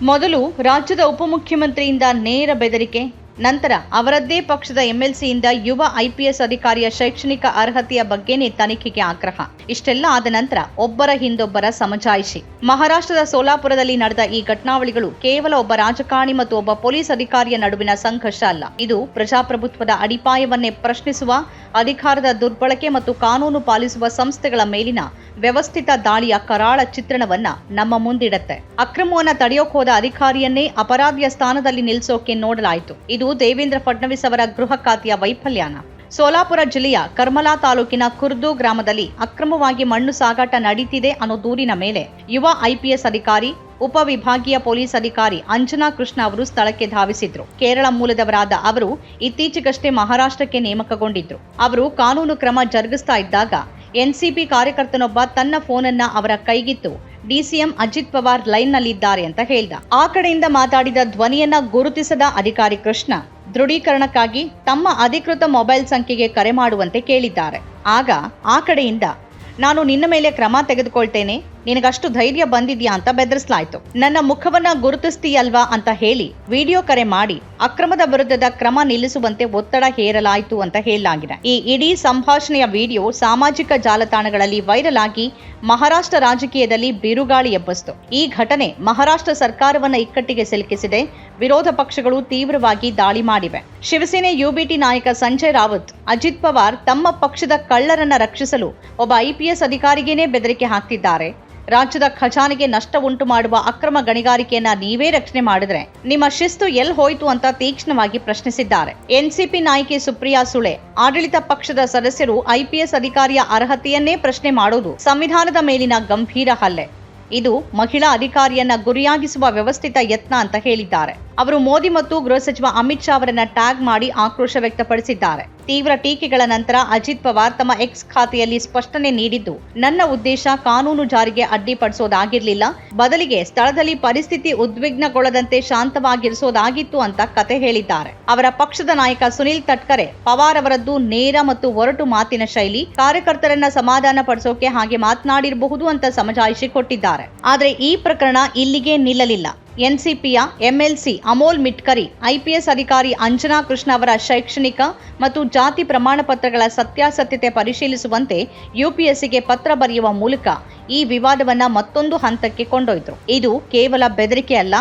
ಮೊದಲು ರಾಜ್ಯದ ಉಪಮುಖ್ಯಮಂತ್ರಿಯಿಂದ ನೇರ ಬೆದರಿಕೆ ನಂತರ ಅವರದ್ದೇ ಪಕ್ಷದ ಎಂಎಲ್ಸಿಯಿಂದ ಯುವ ಐಪಿಎಸ್ ಅಧಿಕಾರಿಯ ಶೈಕ್ಷಣಿಕ ಅರ್ಹತೆಯ ಬಗ್ಗೆನೇ ತನಿಖೆಗೆ ಆಗ್ರಹ. ಇಷ್ಟೆಲ್ಲ ಆದ ನಂತರ ಒಬ್ಬರ ಹಿಂದೊಬ್ಬರ ಸಮಜಾಯಿಷಿ. ಮಹಾರಾಷ್ಟ್ರದ ಸೋಲಾಪುರದಲ್ಲಿ ನಡೆದ ಈ ಘಟನಾವಳಿಗಳು ಕೇವಲ ಒಬ್ಬ ರಾಜಕಾರಣಿ ಮತ್ತು ಒಬ್ಬ ಪೊಲೀಸ್ ಅಧಿಕಾರಿಯ ನಡುವಿನ ಸಂಘರ್ಷ ಅಲ್ಲ. ಇದು ಪ್ರಜಾಪ್ರಭುತ್ವದ ಅಡಿಪಾಯವನ್ನೇ ಪ್ರಶ್ನಿಸುವ, ಅಧಿಕಾರದ ದುರ್ಬಳಕೆ ಮತ್ತು ಕಾನೂನು ಪಾಲಿಸುವ ಸಂಸ್ಥೆಗಳ ಮೇಲಿನ ವ್ಯವಸ್ಥಿತ ದಾಳಿಯ ಕರಾಳ ಚಿತ್ರಣವನ್ನ ನಮ್ಮ ಮುಂದಿಡತ್ತೆ. ಅಕ್ರಮವನ್ನ ತಡೆಯೋಕ್ ಹೋದ ಅಧಿಕಾರಿಯನ್ನೇ ಅಪರಾಧಿಯ ಸ್ಥಾನದಲ್ಲಿ ನಿಲ್ಲಿಸೋಕೆ ನೋಡಲಾಯಿತು. ಇದು ದೇವೇಂದ್ರ ಫಡ್ನವೀಸ್ ಅವರ ಗೃಹ ಖಾತೆಯ ವೈಫಲ್ಯಾನ. ಸೋಲಾಪುರ ಜಿಲ್ಲೆಯ ಕರ್ಮಲಾ ತಾಲೂಕಿನ ಕುರ್ದು ಗ್ರಾಮದಲ್ಲಿ ಅಕ್ರಮವಾಗಿ ಮಣ್ಣು ಸಾಗಾಟ ನಡೀತಿದೆ ಅನ್ನೋ ದೂರಿನ ಮೇಲೆ ಯುವ ಐಪಿಎಸ್ ಅಧಿಕಾರಿ, ಉಪವಿಭಾಗೀಯ ಪೊಲೀಸ್ ಅಧಿಕಾರಿ ಅಂಜನಾ ಕೃಷ್ಣ ಅವರು ಸ್ಥಳಕ್ಕೆ ಧಾವಿಸಿದ್ರು. ಕೇರಳ ಮೂಲದವರಾದ ಅವರು ಇತ್ತೀಚೆಗಷ್ಟೇ ಮಹಾರಾಷ್ಟ್ರಕ್ಕೆ ನೇಮಕಗೊಂಡಿದ್ರು. ಅವರು ಕಾನೂನು ಕ್ರಮ ಜರುಗಿಸ್ತಾ ಇದ್ದಾಗ ಎನ್ಸಿಪಿ ಕಾರ್ಯಕರ್ತನೊಬ್ಬ ತನ್ನ ಫೋನನ್ನ ಅವರ ಕೈಗಿತ್ತು. ಡಿಸಿಎಂ ಅಜಿತ್ ಪವಾರ್ ಲೈನ್ನಲ್ಲಿದ್ದಾರೆ ಅಂತ ಹೇಳಿದ. ಆ ಕಡೆಯಿಂದ ಮಾತಾಡಿದ ಧ್ವನಿಯನ್ನ ಗುರುತಿಸದ ಅಧಿಕಾರಿ ಕೃಷ್ಣ ದೃಢೀಕರಣಕ್ಕಾಗಿ ತಮ್ಮ ಅಧಿಕೃತ ಮೊಬೈಲ್ ಸಂಖ್ಯೆಗೆ ಕರೆ ಮಾಡುವಂತೆ ಕೇಳಿದ್ದಾರೆ. ಆಗ ಆ ಕಡೆಯಿಂದ ನಾನು ನಿನ್ನ ಮೇಲೆ ಕ್ರಮ ತೆಗೆದುಕೊಳ್ತೇನೆ. ನಿನಗಷ್ಟು ಧೈರ್ಯ ಬಂದಿದ್ಯಾ ಅಂತ ಬೆದರಿಸಲಾಯ್ತು. ನನ್ನ ಮುಖವನ್ನ ಗುರುತಿಸ್ತೀಯಲ್ವಾ ಅಂತ ಹೇಳಿ ವಿಡಿಯೋ ಕರೆ ಮಾಡಿ ಅಕ್ರಮದ ವಿರುದ್ಧದ ಕ್ರಮ ನಿಲ್ಲಿಸುವಂತೆ ಒತ್ತಡ ಹೇರಲಾಯಿತು ಅಂತ ಹೇಳಲಾಗಿದೆ. ಈ ಇಡೀ ಸಂಭಾಷಣೆಯ ವಿಡಿಯೋ ಸಾಮಾಜಿಕ ಜಾಲತಾಣಗಳಲ್ಲಿ ವೈರಲ್ ಆಗಿ ಮಹಾರಾಷ್ಟ್ರ ರಾಜಕೀಯದಲ್ಲಿ ಬಿರುಗಾಳಿ ಎಬ್ಬಿಸಿತು. ಈ ಘಟನೆ ಮಹಾರಾಷ್ಟ್ರ ಸರ್ಕಾರವನ್ನ ಇಕ್ಕಟ್ಟಿಗೆ ಸಿಲುಕಿಸಿದೆ. ವಿರೋಧ ಪಕ್ಷಗಳು ತೀವ್ರವಾಗಿ ದಾಳಿ ಮಾಡಿವೆ. ಶಿವಸೇನೆ ಯುಬಿಟಿ ನಾಯಕ ಸಂಜಯ್ ರಾವತ್, ಅಜಿತ್ ಪವಾರ್ ತಮ್ಮ ಪಕ್ಷದ ಕಳ್ಳರನ್ನ ರಕ್ಷಿಸಲು ಒಬ್ಬ ಐಪಿಎಸ್ ಅಧಿಕಾರಿಗೇನೆ ಬೆದರಿಕೆ ಹಾಕ್ತಿದ್ದಾರೆ. ರಾಜ್ಯದ ಖಜಾನೆಗೆ ನಷ್ಟ ಉಂಟು ಮಾಡುವ ಅಕ್ರಮ ಗಣಿಗಾರಿಕೆಯನ್ನ ನೀವೇ ರಕ್ಷಣೆ ಮಾಡಿದ್ರೆ ನಿಮ್ಮ ಶಿಸ್ತು ಎಲ್ ಹೋಯಿತು ಅಂತ ತೀಕ್ಷ್ಣವಾಗಿ ಪ್ರಶ್ನಿಸಿದ್ದಾರೆ. ಎನ್ಸಿಪಿ ನಾಯಕಿ ಸುಪ್ರಿಯಾ ಸುಳೆ, ಆಡಳಿತ ಪಕ್ಷದ ಸದಸ್ಯರು ಐಪಿಎಸ್ ಅಧಿಕಾರಿಯ ಅರ್ಹತೆಯನ್ನೇ ಪ್ರಶ್ನೆ ಮಾಡೋದು ಸಂವಿಧಾನದ ಮೇಲಿನ ಗಂಭೀರ ಹಲ್ಲೆ. ಇದು ಮಹಿಳಾ ಅಧಿಕಾರಿಯನ್ನ ಗುರಿಯಾಗಿಸುವ ವ್ಯವಸ್ಥಿತ ಯತ್ನ ಅಂತ ಹೇಳಿದ್ದಾರೆ. ಅವರು ಮೋದಿ ಮತ್ತು ಗೃಹ ಸಚಿವ ಅಮಿತ್ ಶಾ ಅವರನ್ನ ಟ್ಯಾಗ್ ಮಾಡಿ ಆಕ್ರೋಶ ವ್ಯಕ್ತಪಡಿಸಿದ್ದಾರೆ. ತೀವ್ರ ಟೀಕೆಗಳ ನಂತರ ಅಜಿತ್ ಪವಾರ್ ತಮ್ಮ ಎಕ್ಸ್ ಖಾತೆಯಲ್ಲಿ ಸ್ಪಷ್ಟನೆ ನೀಡಿದ್ದು, ನನ್ನ ಉದ್ದೇಶ ಕಾನೂನು ಜಾರಿಗೆ ಅಡ್ಡಿಪಡಿಸೋದಾಗಿರ್ಲಿಲ್ಲ, ಬದಲಿಗೆ ಸ್ಥಳದಲ್ಲಿ ಪರಿಸ್ಥಿತಿ ಉದ್ವಿಗ್ನಗೊಳ್ಳದಂತೆ ಶಾಂತವಾಗಿರಿಸೋದಾಗಿತ್ತು ಅಂತ ಕತೆ ಹೇಳಿದ್ದಾರೆ. ಅವರ ಪಕ್ಷದ ನಾಯಕ ಸುನಿಲ್ ತಟ್ಕರೆ, ಪವಾರ್ ಅವರದ್ದು ನೇರ ಮತ್ತು ಒರಟು ಮಾತಿನ ಶೈಲಿ, ಕಾರ್ಯಕರ್ತರನ್ನ ಸಮಾಧಾನ ಪಡಿಸೋಕೆ ಹಾಗೆ ಮಾತನಾಡಿರಬಹುದು ಅಂತ ಸಮಜಾಯಿಷಿ ಕೊಟ್ಟಿದ್ದಾರೆ. ಆದರೆ ಈ ಪ್ರಕರಣ ಇಲ್ಲಿಗೆ ನಿಲ್ಲಲಿಲ್ಲ. ಎನ್ಸಿಪಿಯ ಎಂಎಲ್ಸಿ ಅಮೋಲ್ ಮಿಟ್ಕರಿ, ಐಪಿಎಸ್ ಅಧಿಕಾರಿ ಅಂಜನಾ ಕೃಷ್ಣ ಅವರ ಶೈಕ್ಷಣಿಕ ಮತ್ತು ಜಾತಿ ಪ್ರಮಾಣ ಪತ್ರಗಳ ಸತ್ಯಾಸತ್ಯತೆ ಪರಿಶೀಲಿಸುವಂತೆ ಯುಪಿಎಸ್ಸಿಗೆ ಪತ್ರ ಬರೆಯುವ ಮೂಲಕ ಈ ವಿವಾದವನ್ನ ಮತ್ತೊಂದು ಹಂತಕ್ಕೆ ಕೊಂಡೊಯ್ದರು. ಇದು ಕೇವಲ ಬೆದರಿಕೆ ಅಲ್ಲ,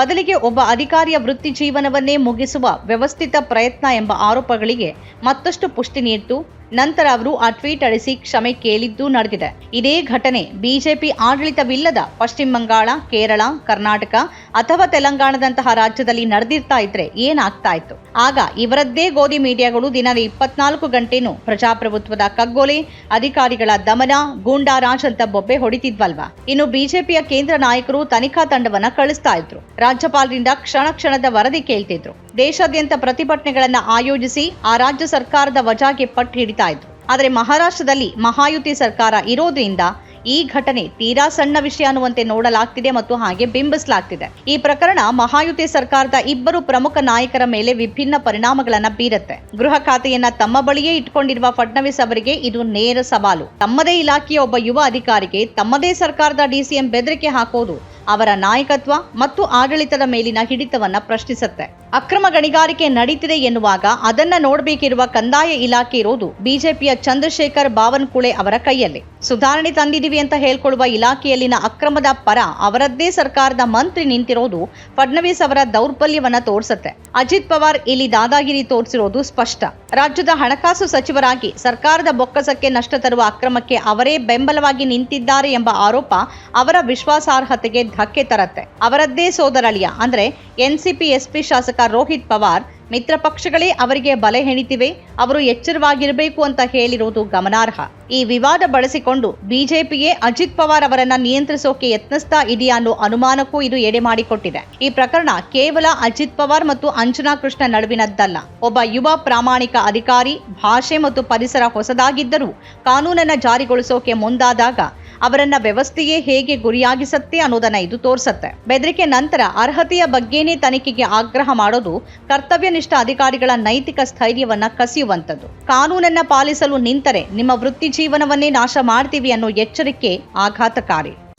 ಬದಲಿಗೆ ಒಬ್ಬ ಅಧಿಕಾರಿಯ ವೃತ್ತಿ ಜೀವನವನ್ನೇ ಮುಗಿಸುವ ವ್ಯವಸ್ಥಿತ ಪ್ರಯತ್ನ ಎಂಬ ಆರೋಪಗಳಿಗೆ ಮತ್ತಷ್ಟು ಪುಷ್ಟಿ ನೀಡಿತು. ನಂತರ ಅವರು ಆ ಟ್ವೀಟ್ ಅಳಿಸಿ ಕ್ಷಮೆ ಕೇಳಿದ್ದು ನಡೆದಿದೆ. ಇದೇ ಘಟನೆ ಬಿಜೆಪಿ ಆಡಳಿತವಿಲ್ಲದ ಪಶ್ಚಿಮ ಬಂಗಾಳ, ಕೇರಳ, ಕರ್ನಾಟಕ ಅಥವಾ ತೆಲಂಗಾಣದಂತಹ ರಾಜ್ಯದಲ್ಲಿ ನಡೆದಿರ್ತಾ ಇದ್ರೆ ಏನಾಗ್ತಾ ಇತ್ತು? ಆಗ ಇವರದ್ದೇ ಗೋಧಿ ಮೀಡಿಯಾಗಳು ದಿನದ ಇಪ್ಪತ್ನಾಲ್ಕು ಗಂಟೆನೂ ಪ್ರಜಾಪ್ರಭುತ್ವದ ಕಗ್ಗೊಲೆ, ಅಧಿಕಾರಿಗಳ ದಮನ ಗೂಂಡಾರಾಜ್ ಅಂತ ಬೊಬ್ಬೆ ಹೊಡಿತಿದ್ವಲ್ವಾ? ಇನ್ನು ಬಿಜೆಪಿಯ ಕೇಂದ್ರ ನಾಯಕರು ತನಿಖಾ ತಂಡವನ್ನ ಕಳಿಸ್ತಾ ಇದ್ರು. ರಾಜ್ಯಪಾಲರಿಂದ ಕ್ಷಣ ಕ್ಷಣದ ವರದಿ ಕೇಳ್ತಿದ್ರು. ದೇಶಾದ್ಯಂತ ಪ್ರತಿಭಟನೆಗಳನ್ನ ಆಯೋಜಿಸಿ ಆ ರಾಜ್ಯ ಸರ್ಕಾರದ ವಜಾಗೆ ಪಟ್ಟು ಹಿಡಿತಾ ಇದ್ರು. ಆದರೆ ಮಹಾರಾಷ್ಟ್ರದಲ್ಲಿ ಮಹಾಯುತಿ ಸರ್ಕಾರ ಇರೋದ್ರಿಂದ ಈ ಘಟನೆ ತೀರಾ ಸಣ್ಣ ವಿಷಯ ಅನ್ನುವಂತೆ ನೋಡಲಾಗ್ತಿದೆ ಮತ್ತು ಹಾಗೆ ಬಿಂಬಿಸಲಾಗ್ತಿದೆ. ಈ ಪ್ರಕರಣ ಮಹಾಯುತಿ ಸರ್ಕಾರದ ಇಬ್ಬರು ಪ್ರಮುಖ ನಾಯಕರ ಮೇಲೆ ವಿಭಿನ್ನ ಪರಿಣಾಮಗಳನ್ನ ಬೀರುತ್ತೆ. ಗೃಹ ಖಾತೆಯನ್ನ ತಮ್ಮ ಬಳಿಯೇ ಇಟ್ಕೊಂಡಿರುವ ಫಡ್ನವೀಸ್ ಅವರಿಗೆ ಇದು ನೇರ ಸವಾಲು. ತಮ್ಮದೇ ಇಲಾಖೆಯ ಒಬ್ಬ ಯುವ ಅಧಿಕಾರಿಗೆ ತಮ್ಮದೇ ಸರ್ಕಾರದ ಡಿಸಿಎಂ ಬೆದರಿಕೆ ಹಾಕೋದು ಅವರ ನಾಯಕತ್ವ ಮತ್ತು ಆಡಳಿತದ ಮೇಲಿನ ಹಿಡಿತವನ್ನ ಪ್ರಶ್ನಿಸುತ್ತೆ. ಅಕ್ರಮ ಗಣಿಗಾರಿಕೆ ನಡೀತಿದೆ ಎನ್ನುವಾಗ ಅದನ್ನ ನೋಡಬೇಕಿರುವ ಕಂದಾಯ ಇಲಾಖೆ ಇರೋದು ಬಿಜೆಪಿಯ ಚಂದ್ರಶೇಖರ್ ಬಾವನ್ಕುಳೆ ಅವರ ಕೈಯಲ್ಲಿ. ಸುಧಾರಣೆ ತಂದಿದೀವಿ ಅಂತ ಹೇಳ್ಕೊಳ್ಳುವ ಇಲಾಖೆಯಲ್ಲಿನ ಅಕ್ರಮದ ಪರ ಅವರದ್ದೇ ಸರ್ಕಾರದ ಮಂತ್ರಿ ನಿಂತಿರೋದು ಫಡ್ನವೀಸ್ ಅವರ ದೌರ್ಬಲ್ಯವನ್ನ ತೋರಿಸುತ್ತೆ. ಅಜಿತ್ ಪವಾರ್ ಇಲ್ಲಿ ದಾದಾಗಿರಿ ತೋರಿಸಿರೋದು ಸ್ಪಷ್ಟ. ರಾಜ್ಯದ ಹಣಕಾಸು ಸಚಿವರಾಗಿ ಸರ್ಕಾರದ ಬೊಕ್ಕಸಕ್ಕೆ ನಷ್ಟ ತರುವ ಅಕ್ರಮಕ್ಕೆ ಅವರೇ ಬೆಂಬಲವಾಗಿ ನಿಂತಿದ್ದಾರೆ ಎಂಬ ಆರೋಪ ಅವರ ವಿಶ್ವಾಸಾರ್ಹತೆಗೆ ಧಕ್ಕೆ ತರತ್ತೆ. ಅವರದ್ದೇ ಸೋದರಳಿಯ, ಅಂದ್ರೆ ಎನ್ಸಿಪಿ ಎಸ್ಪಿ ಶಾಸಕ ರೋಹಿತ್ ಪವಾರ್, ಮಿತ್ರ ಪಕ್ಷಗಳೇ ಅವರಿಗೆ ಬಲೆ ಹೆಣಿತಿವೆ, ಅವರು ಎಚ್ಚರವಾಗಿರಬೇಕು ಅಂತ ಹೇಳಿರುವುದು ಗಮನಾರ್ಹ. ಈ ವಿವಾದ ಬಳಸಿಕೊಂಡು ಬಿಜೆಪಿಯೇ ಅಜಿತ್ ಪವಾರ್ ಅವರನ್ನ ನಿಯಂತ್ರಿಸೋಕೆ ಯತ್ನಿಸ್ತಾ ಇದೆಯಾ ಅನ್ನೋ ಅನುಮಾನಕ್ಕೂ ಇದು ಎಡೆ ಮಾಡಿಕೊಟ್ಟಿದೆ. ಈ ಪ್ರಕರಣ ಕೇವಲ ಅಜಿತ್ ಪವಾರ್ ಮತ್ತು ಅಂಜನಾ ಕೃಷ್ಣ ನಡುವಿನದ್ದಲ್ಲ. ಒಬ್ಬ ಯುವ ಪ್ರಾಮಾಣಿಕ ಅಧಿಕಾರಿ, ಭಾಷೆ ಮತ್ತು ಪರಿಸರ ಹೊಸದಾಗಿದ್ದರೂ ಕಾನೂನನ್ನ ಜಾರಿಗೊಳಿಸೋಕೆ ಮುಂದಾದಾಗ ಅವರನ್ನ ವ್ಯವಸ್ಥೆಯೇ ಹೇಗೆ ಗುರಿಯಾಗಿಸತ್ತೆ ಅನ್ನೋದನ್ನ ಇದು ತೋರಿಸತ್ತೆ. ಬೆದರಿಕೆ ನಂತರ ಅರ್ಹತೆಯ ಬಗ್ಗೆನೇ ತನಿಖೆಗೆ ಆಗ್ರಹ ಮಾಡೋದು ಕರ್ತವ್ಯನಿಷ್ಠ ಅಧಿಕಾರಿಗಳ ನೈತಿಕ ಸ್ಥೈರ್ಯವನ್ನ ಕಸಿಯುವಂಥದ್ದು. ಕಾನೂನನ್ನ ಪಾಲಿಸಲು ನಿಂತರೆ ನಿಮ್ಮ ವೃತ್ತಿ ಜೀವನವನ್ನೇ ನಾಶ ಮಾಡ್ತೀವಿ ಅನ್ನೋ ಎಚ್ಚರಿಕೆ ಆಘಾತಕಾರಿ.